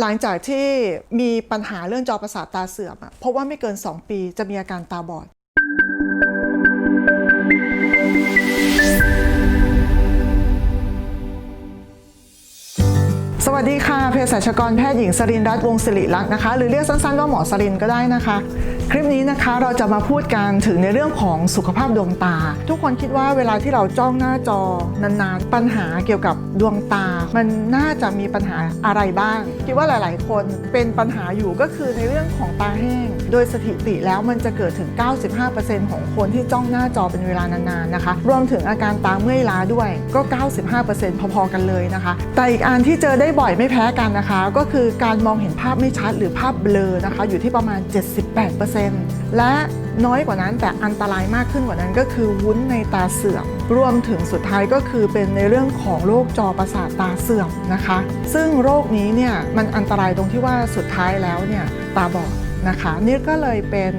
หลังจากที่มีปัญหาเรื่องจอประสาทตาเสื่อมอะเพราะว่าไม่เกิน 2 ปีจะมีอาการตาบอด วัสดีค่ะเภสัชกรแพทย์หญิงสรินรัตน์วงศ์สิริลักษ์นะคะ หรือเรียกสั้นๆว่าหมอสรินก็ได้นะคะ คลิปนี้นะคะเราจะมาพูดกันถึงในเรื่องของสุขภาพดวงตา ทุกคนคิดว่าเวลาที่เราจ้องหน้าจอนานๆ ปัญหาเกี่ยวกับดวงตา มันน่าจะมีปัญหาอะไรบ้าง คิดว่าหลายๆ คนเป็นปัญหาอยู่ก็คือในเรื่องของตาแห้ง โดยสถิติแล้วมันจะเกิดถึง 95%ของคนที่จ้องหน้าจอเป็นเวลานานๆนะคะ รวมถึงอาการตาเมื่อยล้าด้วยก็ 95%พอๆกันเลยนะคะ แต่อีกอันที่เจอได้บ่อยไม่แพ้กันนะคะ ก็คือการมองเห็นภาพไม่ชัดหรือภาพเบลอนะคะ อยู่ที่ประมาณ 78%และน้อยกว่านั้นแต่อันตรายมากขึ้นกว่านั้นก็คือวุ้นในตาเสื่อม รวมถึงสุดท้ายก็คือเป็นในเรื่องของโรคจอประสาทตาเสื่อมนะคะ ซึ่งโรคนี้เนี่ยมันอันตรายตรงที่ว่าสุดท้ายแล้วเนี่ยตาบอดนะคะนี่ก็เลยเป็น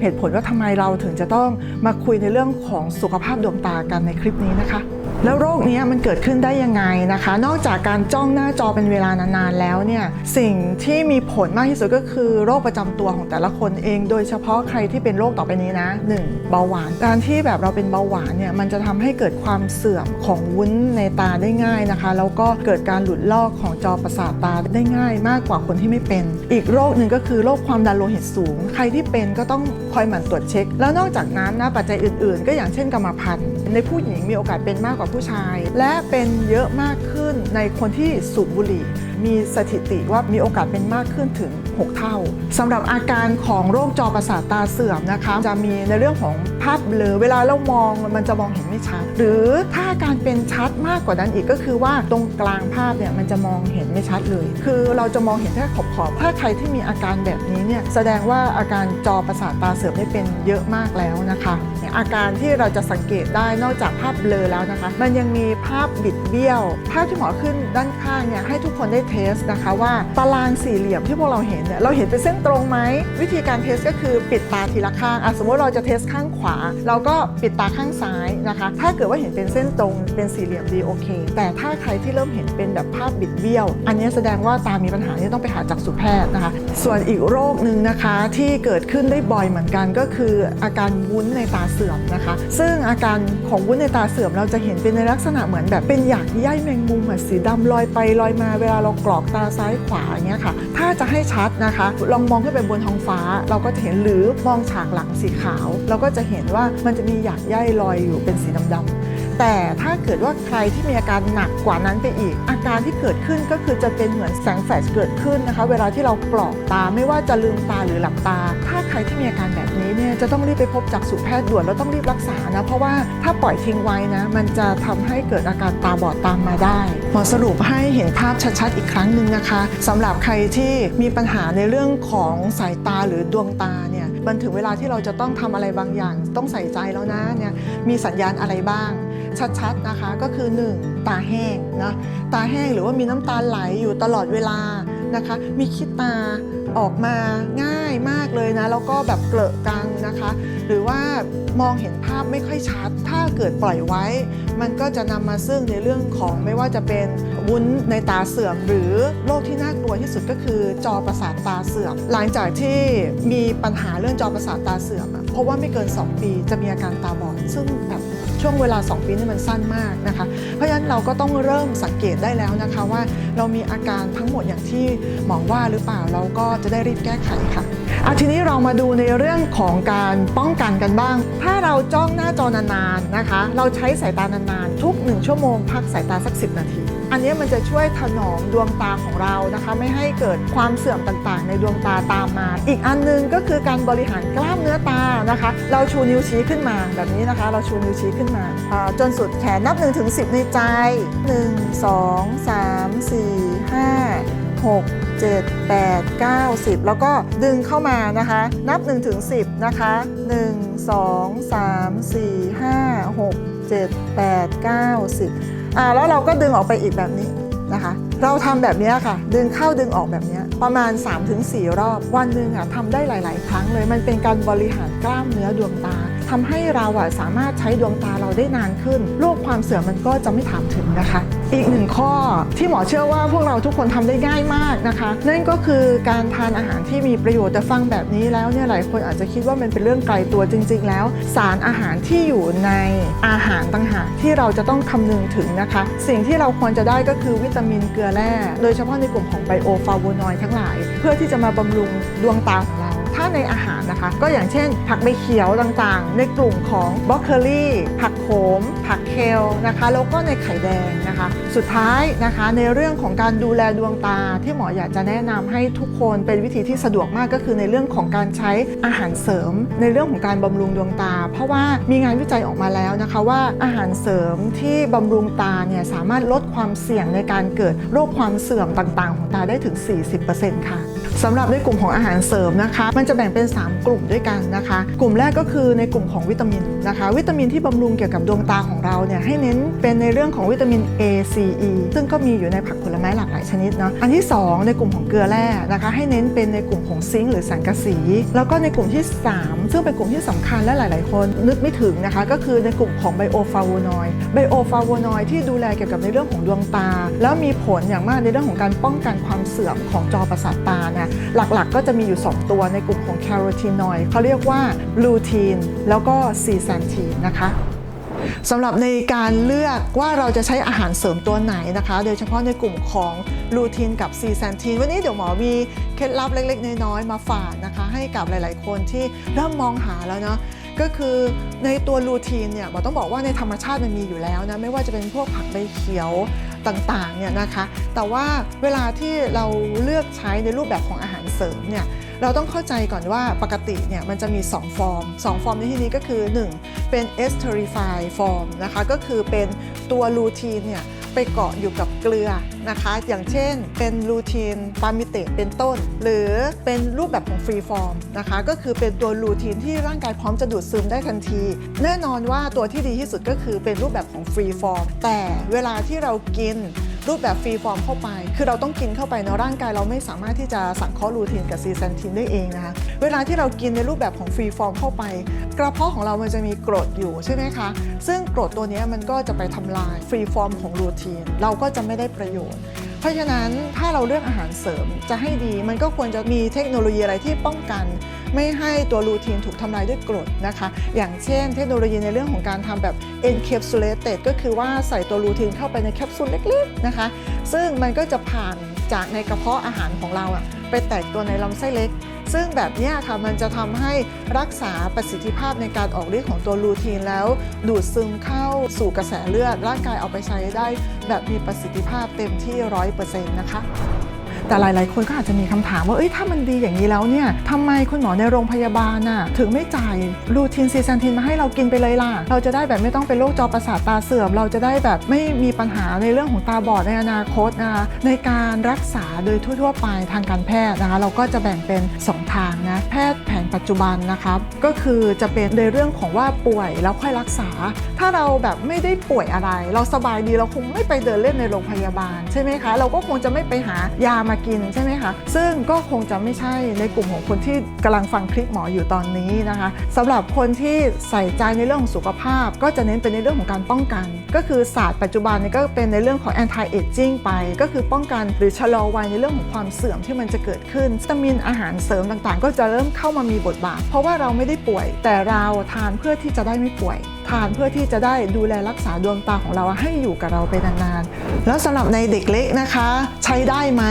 เหตุผลว่าทำไมเราถึงจะต้องมาคุยในเรื่องของสุขภาพดวงตากันในคลิปนี้นะคะ แล้วโรคนี้มันเกิดขึ้นได้ยังไงนะคะ นอกจากการจ้องหน้าจอเป็นเวลานานๆแล้วเนี่ยสิ่งที่มีผลมากที่สุดก็คือโรคประจำตัวของแต่ละคนเอง โดยเฉพาะใครที่เป็นโรคต่อไปนี้นะ 1. เบาหวาน การที่แบบเราเป็นเบาหวานเนี่ยมันจะทำให้เกิดความเสื่อมของวุ้นในตาได้ง่ายนะคะ แล้วก็เกิดการหลุดลอกของจอประสาทตาได้ง่าย มากกว่าคนที่ไม่เป็น อีกโรคหนึ่งก็คือโรคความดันโลหิตสูง ใครที่เป็นก็ต้องคอยหมั่นตรวจเช็ค แล้วนอกจากนั้นนะปัจจัยอื่นๆ ก็อย่างเช่นกรรมพันธุ์ ในผู้หญิงมีโอกาสเป็นมากกว่าผู้ชาย และเป็นเยอะมากขึ้นในคนที่สูบบุหรี่ มีสถิติว่ามีโอกาสเป็นมากขึ้นถึง 6 เท่าสำหรับอาการของโรคจอประสาทตาเสื่อมนะคะ จะมีในเรื่องของภาพเบลอเวลาเรามองมันจะมองเห็นไม่ชัด หรือถ้าการเป็นชัดมากกว่านั้นอีกก็คือว่าตรงกลางภาพเนี่ยมันจะมองเห็นไม่ชัดเลย คือเราจะมองเห็นแค่ขอบๆถ้าใครที่มีอาการแบบนี้เนี่ยแสดงว่าอาการจอประสาทตาเสื่อมได้เป็นเยอะมากแล้วนะคะ อาการที่เราจะสังเกตได้นอกจากภาพเบลอแล้วนะคะ มันยังมีภาพบิดเบี้ยว ภาพที่หมอขึ้นด้านข้างเนี่ยให้ทุกคนได้เทสนะคะว่าตารางสี่เหลี่ยมที่พวกเราเห็นเนี่ยเราเห็นเป็นเส้นตรงไหมวิธีการเทสก็คือปิดตาทีละข้างอะสมมติเราจะเทสข้างขวา เราก็ปิดตาข้างซ้ายนะคะ ถ้าเกิดว่าเห็นเป็นเส้นตรงเป็นสี่เหลี่ยมดีโอเค แต่ถ้าใครที่เริ่มเห็นเป็นแบบภาพบิดเบี้ยว อันนี้แสดงว่าตามีปัญหาที่ต้องไปหาจักษุแพทย์นะคะ ส่วนอีกโรคหนึ่งนะคะที่เกิดขึ้นได้บ่อยเหมือนกันก็คืออาการวุ้นในตาเสื่อมนะคะ ซึ่งอาการของวุ้นในตาเสื่อมเราจะเห็นเป็นในลักษณะเหมือนแบบเป็นหยากใยแมงมุมเหมือนสีดำลอยไปลอยมาเวลาเรากรอกตาซ้ายขวาอย่างเงี้ยค่ะ ถ้าจะให้ชัดนะคะ ลองมองขึ้นไปบนท้องฟ้า เราก็จะเห็นหรือมองฉากหลังสีขาว เราก็จะเห็นว่ามันจะมีหยากใยลอยอยู่เป็นสีดำๆ แต่ถ้าเกิดว่าใครที่มีอาการหนักกว่านั้นไปอีก อาการที่เกิดขึ้นก็คือจะเป็นเหมือนแสงแฟลชเกิดขึ้นนะคะ เวลาที่เรากรอกตาไม่ว่าจะลืมตาหรือหลับตา ถ้าใครที่มีอาการแบบนี้เนี่ยจะต้องรีบไปพบจักษุแพทย์ด่วนแล้วต้องรีบรักษานะ เพราะว่าถ้าปล่อยทิ้งไว้นะ มันจะทำให้เกิดอาการตาบอดตามมาได้หมอสรุปให้เห็นภาพชัดๆอีกครั้งหนึ่งนะคะสำหรับใครที่มีปัญหาในเรื่องของสายตาหรือดวงตาเนี่ยมันถึงเวลาที่เราจะต้องทำอะไรบางอย่าง ต้องใส่ใจแล้วนะเนี่ยมีสัญญาณอะไรบ้าง ชัดๆนะคะก็คือ 1. ตาแห้งนะตาแห้งหรือว่ามีน้ำตาไหลอยู่ตลอดเวลานะคะ มีขี้ตาออกมาง่ายมากเลยนะแล้วก็แบบเกลอะกังนะคะ หรือว่ามองเห็นภาพไม่ค่อยชัด ถ้าเกิดปล่อยไว้ มันก็จะนำมาซึ่งในเรื่องของไม่ว่าจะเป็นวุ้นในตาเสื่อม หรือโรคที่น่ากลัวที่สุดก็คือจอประสาทตาเสื่อม หลังจากที่มีปัญหาเรื่องจอประสาทตาเสื่อมเพราะว่าไม่เกิน 2 ปีจะมีอาการตาบอดซึ่ง ช่วงเวลา 2 ปีนี่มันสั้นมากนะคะ เพราะฉะนั้นเราก็ต้องเริ่มสังเกตได้แล้วนะคะว่าเรามีอาการทั้งหมดอย่างที่หมอว่าหรือเปล่าเราก็จะได้รีบแก้ไขค่ะ อาทีนี้เรามาดูในเรื่องของการป้องกันกันบ้าง ถ้าเราจ้องหน้าจอนานๆนะคะ เราใช้สายตานานๆ ทุก 1 ชั่วโมง พักสายตาสัก 10 นาที อันนี้มันจะช่วยถนอมดวงตาของเรานะคะ ไม่ให้เกิดความเสื่อมต่างๆ ในดวงตาตามมา อีกอันหนึงก็คือการบริหารกล้ามเนื้อตานะคะ เราชูนิ้วชี้ขึ้นมาแบบนี้นะคะ เราชูนิ้วชี้ขึ้นมาอ่าจนสุดแขนนับ1ถึง10 ในใจ 1 2 3 4 5 6 7 8 9 10 แล้วก็ดึงเข้ามานะคะ นับ 1 ถึง 10 นะคะ 1 2 3 4 5 6 7 8 9 10อ่าแล้วเราก็ดึงออกไปอีกแบบนี้นะคะ เราทำแบบนี้ค่ะ ดึงเข้าดึงออกแบบนี้ประมาณ 3-4 รอบ วันหนึ่งอะทำได้หลาย ๆ ครั้งเลย มันเป็นการบริหารกล้ามเนื้อดวงตา ทำให้เราอะสามารถใช้ดวงตาเราได้นานขึ้นโรคความเสื่อมมันก็จะไม่ถามถึงนะคะ อีกหนึ่งข้อที่หมอเชื่อว่าพวกเราทุกคนทำได้ง่ายมากนะคะ นั่นก็คือการทานอาหารที่มีประโยชน์แต่ฟังแบบนี้แล้วเนี่ยหลายคนอาจจะคิดว่ามันเป็นเรื่องไกลตัวจริง ๆ แล้ว สารอาหารที่อยู่ในอาหารต่างหากที่เราจะต้องคำนึงถึงนะคะ สิ่งที่เราควรจะได้ก็คือวิตามินเกลือแร่โดยเฉพาะในกลุ่มของไบโอฟลาโวนอยด์ทั้งหลาย เพื่อที่จะมาบำรุงดวงตาของเรา ถ้าในอาหารนะคะ ก็อย่างเช่น ผักใบเขียวต่างๆ ในกลุ่มของบรอกโคลีผักโขม ผักเคลนะคะ แล้วก็ในไข่แดงนะคะ สุดท้ายนะคะในเรื่องของการดูแลดวงตาที่หมออยากจะแนะนำให้ทุกคนเป็นวิธีที่สะดวกมากก็คือในเรื่องของการใช้อาหารเสริม ในเรื่องของการบำรุงดวงตา เพราะว่ามีงานวิจัยออกมาแล้วนะคะว่าอาหารเสริมที่บำรุงตาเนี่ยสามารถลดความเสี่ยงในการเกิดโรคความเสื่อมต่างๆ ของตาได้ถึง 40%ค่ะ สำหรับในกลุ่มของอาหารเสริมนะคะ มันจะแบ่งเป็น 3 กลุ่มด้วยกันนะคะ กลุ่มแรกก็คือในกลุ่มของวิตามินนะคะ วิตามินที่บำรุงเกี่ยวกับดวงตาของเราเนี่ยให้เน้นเป็นในเรื่องของวิตามิน A C E ซึ่งก็มีอยู่ในผัก ม้หลากหลายชนิดเนาะอันที่ 2 ในกลุ่มของเกลือแร่นะคะ ให้เน้นเป็นในกลุ่มของซิงค์หรือสังกะสี แล้วก็ในกลุ่มที่ 3 ซึ่งเป็นกลุ่มที่สำคัญและหลาย ๆ คนนึกไม่ถึงนะคะ ก็คือในกลุ่มของไบโอฟาโวนอยด์ไบโอฟาโวนอยด์ที่ดูแลเกี่ยวกับในเรื่องของดวงตา แล้วมีผลอย่างมากในเรื่องของการป้องกันความเสื่อมของจอประสาทตานะหลัก ๆ ก็จะมีอยู่ 2 ตัวในกลุ่มของแคโรทีนอยด์เขาเรียกว่าลูทีนแล้วก็ซีแซนทีนนะคะ สำหรับในการเลือกว่าเราจะใช้อาหารเสริมตัวไหนนะคะ โดยเฉพาะในกลุ่มของลูทีนกับซีแซนทีนวันนี้เดี๋ยวหมอมีเคล็ดลับเล็กๆ น้อยๆมาฝากนะคะ ให้กับหลายๆ คนที่เริ่มมองหาแล้วเนาะก็คือในตัวลูทีนเนี่ยหมอต้องบอกว่าในธรรมชาติมันมีอยู่แล้วนะไม่ว่าจะเป็นพวกผักใบเขียวต่างๆเนี่ยนะคะ แต่ว่าเวลาที่เราเลือกใช้ในรูปแบบของอาหารเสริมเนี่ย เราต้องเข้าใจก่อนว่าปกติเนี่ยมันจะมี 2 ฟอร์ม 2 ฟอร์มในที่นี้ก็คือ 1 เป็น esterified form นะคะก็คือเป็นตัวลูทีนเนี่ยไปเกาะอยู่กับเกลือนะคะ อย่างเช่นเป็นลูทีนปามิเตตเป็นต้น หรือเป็นรูปแบบของฟรีฟอร์มนะคะก็คือเป็นตัวลูทีนที่ร่างกายพร้อมจะดูดซึมได้ทันที แน่นอนว่าตัวที่ดีที่สุดก็คือเป็นรูปแบบของฟรีฟอร์มแต่เวลาที่เรากิน รูปแบบฟรีฟอร์มเข้าไป คือเราต้องกินเข้าไปเนาะร่างกายเราไม่สามารถที่จะสังเคราะห์ลูทีนกับซีแซนทีนได้เองนะคะ เวลาที่เรากินในรูปแบบของฟรีฟอร์มเข้าไป กระเพาะของเรามันจะมีกรดอยู่ใช่ไหมคะ ซึ่งกรดตัวนี้มันก็จะไปทำลายฟรีฟอร์มของลูทีน เราก็จะไม่ได้ประโยชน์ ราะฉะนั้นถ้าเราเลือกอาหารเสริมจะให้ดี มันก็ควรจะมีเทคโนโลยีอะไรที่ป้องกัน ไม่ให้ตัวลูทีนถูกทำลายด้วยกรดนะคะ อย่างเช่น เทคโนโลยีในเรื่องของการทำแบบ encapsulated ก็คือว่าใส่ตัวลูทีนเข้าไปในแคปซูลเล็กๆนะคะ ซึ่งมันก็จะผ่านจากในกระเพาะอาหารของเราอะไปแตกตัวในลำไส้เล็ก ซึ่งแบบนี้ค่ะมันจะทำให้รักษาประสิทธิภาพในการออกฤทธิ์ของตัวลูทีนแล้ว ดูดซึมเข้าสู่กระแสเลือดร่างกายเอาไปใช้ได้ แบบมีประสิทธิภาพเต็มที่ 100%นะคะ แต่หลาย ๆ คนก็อาจจะมีคำถามว่าเอ้ยถ้ามันดีอย่างนี้แล้วเนี่ยทำไมคุณหมอในโรงพยาบาลน่ะถึงไม่จ่ายลูทินซีซันทินมาให้เรากินไปเลยล่ะ เราจะได้แบบไม่ต้องเป็นโรคจอประสาทตาเสื่อม เราจะได้แบบไม่มีปัญหาในเรื่องของตาบอดในอนาคตนะคะในการรักษาโดยทั่ว ๆ ไปทางการแพทย์นะคะเราก็จะแบ่งเป็น 2 ทางนะแพทย์แผนปัจจุบันนะครับก็คือจะเป็นในเรื่องของว่าป่วยแล้วค่อยรักษา ถ้าเราแบบไม่ได้ป่วยอะไร เราสบายดีเราคงไม่ไปเดินเล่นในโรงพยาบาลใช่ไหมคะ เราก็คงจะไม่ไปหายามากินใช่ไหมคะ ซึ่งก็คงจะไม่ใช่ในกลุ่มของคนที่กำลังฟังคลิปหมออยู่ตอนนี้นะคะสำหรับคนที่ใส่ใจในเรื่องของสุขภาพ ก็จะเน้นเป็นในเรื่องของการป้องกัน ก็คือศาสตร์ปัจจุบันนี่ก็เป็นในเรื่องของ anti aging ไป ก็คือป้องกันหรือชะลอวัยในเรื่องของความเสื่อมที่มันจะเกิดขึ้นวิตามินอาหารเสริมต่างๆ ก็จะเริ่มเข้ามามีบทบาท เพราะว่าเราไม่ได้ป่วย แต่เราทานเพื่อที่จะได้ไม่ป่วยทานเพื่อที่จะได้ดูแลรักษาดวงตาของเราให้อยู่กับเราไปนานๆ แล้วสำหรับในเด็กเล็กนะคะ ใช้ได้ไหม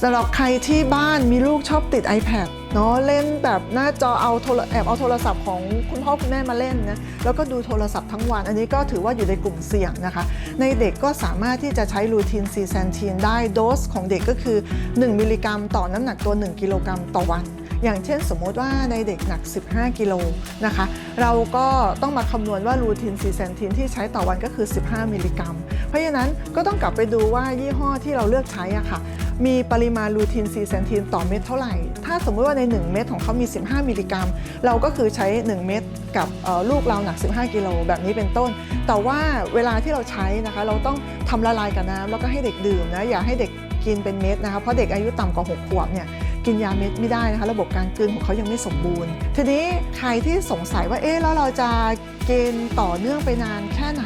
สำหรับใครที่บ้านมีลูกชอบติด iPad เนาะเล่นแบบหน้าจอเอาโทรแอบเอาโทรศัพท์ของคุณพ่อคุณแม่มาเล่นนะแล้วก็ดูโทรศัพท์ทั้งวัน อันนี้ก็ถือว่าอยู่ในกลุ่มเสี่ยงนะคะ ในเด็กก็สามารถที่จะใช้ลูทีนซีแซนทีนได้โดสของเด็กก็คือ 1 มิลลิกรัมต่อน้ำหนักตัว 1 กิโลกรัมต่อวันอย่างเช่นสมมติว่าในเด็กหนัก 15 กิโลนะคะ เราก็ต้องมาคำนวณว่าลูทีนซีแซนทีนที่ใช้ต่อวันก็คือ 15 มิลลิกรัม เพราะฉะนั้นก็ต้องกลับไปดูว่ายี่ห้อที่เราเลือกใช้อะค่ะ มีปริมาณลูทีนซีแซนทีนต่อเม็ดเท่าไหร่ ถ้าสมมติว่าใน 1 เม็ดของเขามี 15 มิลลิกรัม เราก็คือใช้ 1 เม็ดกับลูกเราหนัก 15 กิโลแบบนี้เป็นต้น แต่ว่าเวลาที่เราใช้นะคะเราต้องทำละลายกับน้ำแล้วก็ให้เด็กดื่มนะอย่าให้เด็กกินเป็นเม็ดนะคะเพราะเด็กอายุต่ำกว่า 6 ขวบเนี่ย กินยาเม็ดไม่ได้นะคะ ระบบการกลืนของเขายังไม่สมบูรณ์ ทีนี้ใครที่สงสัยว่าเอ๊ะแล้วเราจะกินต่อเนื่องไปนานแค่ไหน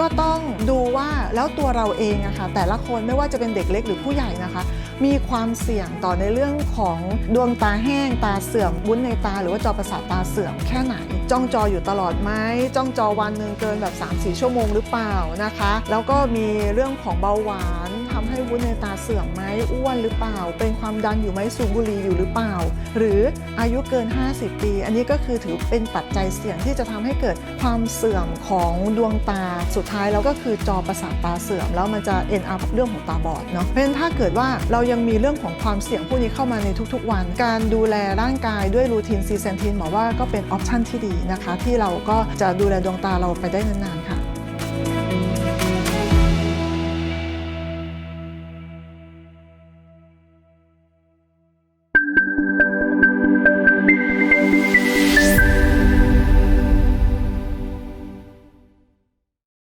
ก็ต้องดูว่าแล้วตัวเราเองอะค่ะแต่ละคนไม่ว่าจะเป็นเด็กเล็กหรือผู้ใหญ่นะคะ มีความเสี่ยงต่อในเรื่องของดวงตาแห้งตาเสื่อมวุ้นในตา หรือว่าจอประสาทตาเสื่อมแค่ไหน จ้องจออยู่ตลอดไหมจ้องจอวันหนึ่งเกินแบบ 3-4 ชั่วโมงหรือเปล่านะคะ แล้วก็มีเรื่องของเบาหวาน ให้วุ้นในตาเสื่อมไหมอ้วนหรือเปล่า เป็นความดันอยู่ไหมสูบบุหรี่อยู่หรือเปล่า หรืออายุเกิน 50 ปี อันนี้ก็คือถือเป็นปัจจัยเสี่ยงที่จะทำให้เกิดความเสื่อมของดวงตาสุดท้ายแล้วก็คือจอประสาทตาเสื่อม แล้วมันจะเอ็นอัพเรื่องของตาบอดเนาะเพราะฉะนั้นถ้าเกิดว่าเรายังมีเรื่องของความเสี่ยงพวกนี้เข้ามาในทุกๆวัน การดูแลร่างกายด้วยรูทีนซีเซนทีนหมอว่าก็เป็นออปชันที่ดีนะคะ ที่เราก็จะดูแลดวงตาเราไปได้นานๆ